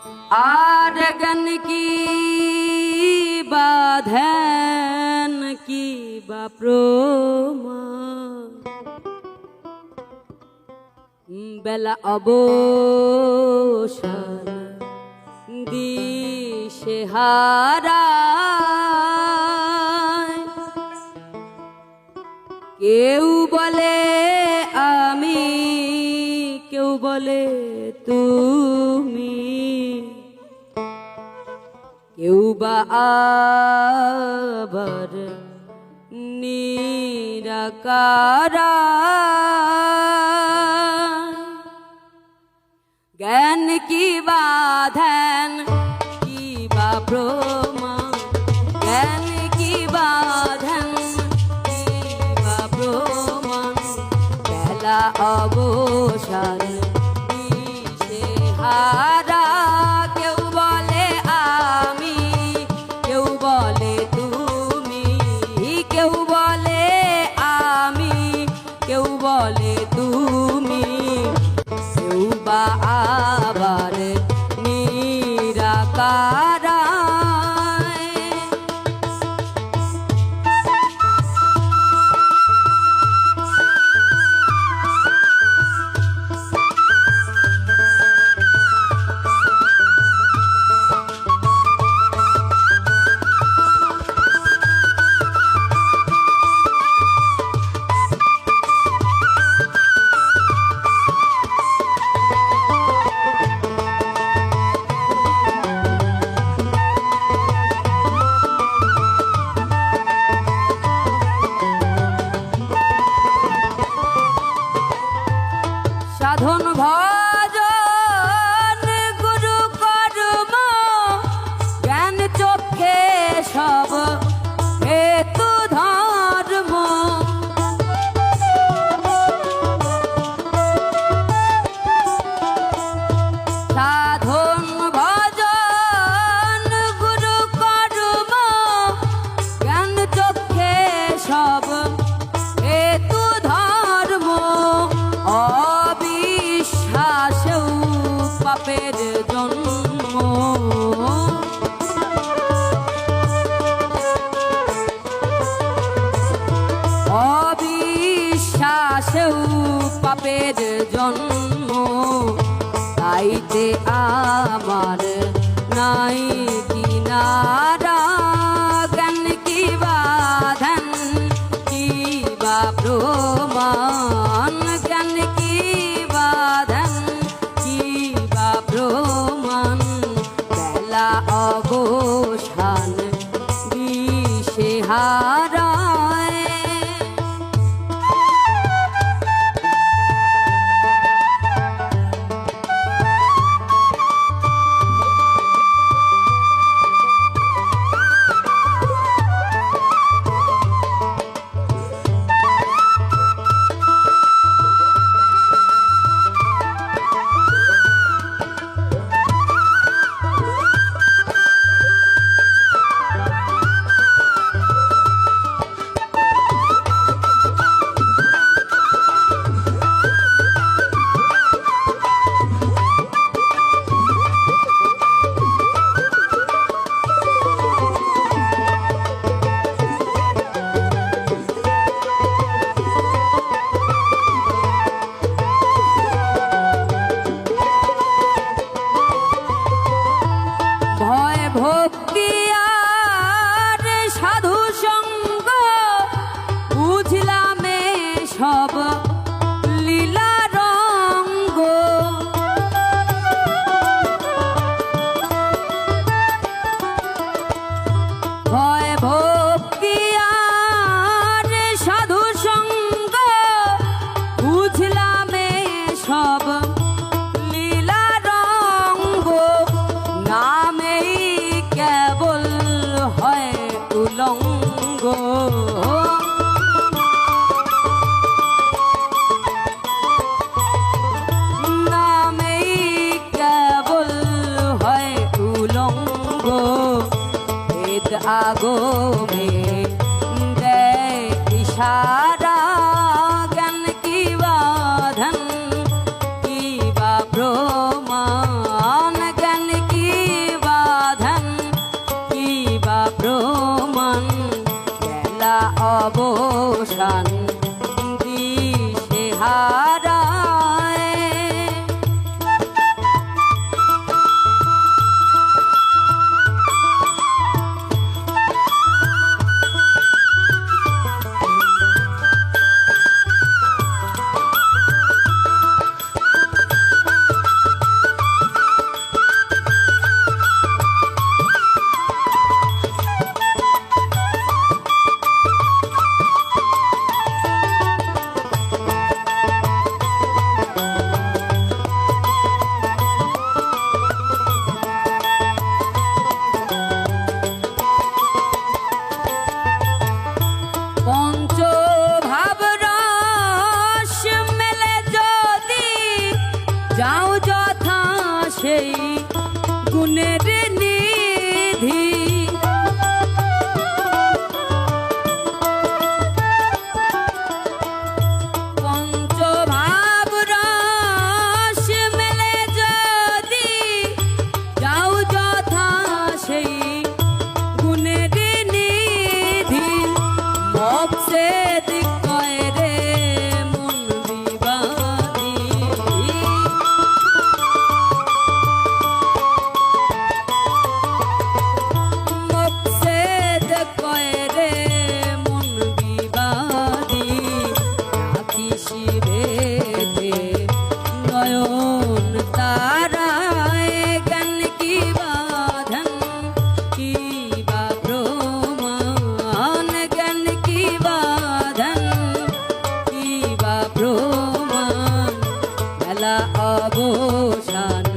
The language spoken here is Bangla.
আডগান কি বা ধ্যান কি বা প্রমা বেলা অবসান দিশে হারা কেউ বলে আমি কেউ বলে বা আবার জ্ঞান কি বাধেন কি বা প্রো পাপের জন্ম। পাপের জন্ম। আমার নাই কিনার। আগো যথা সেই গুণের নি বেলা অবসান দিশেহারা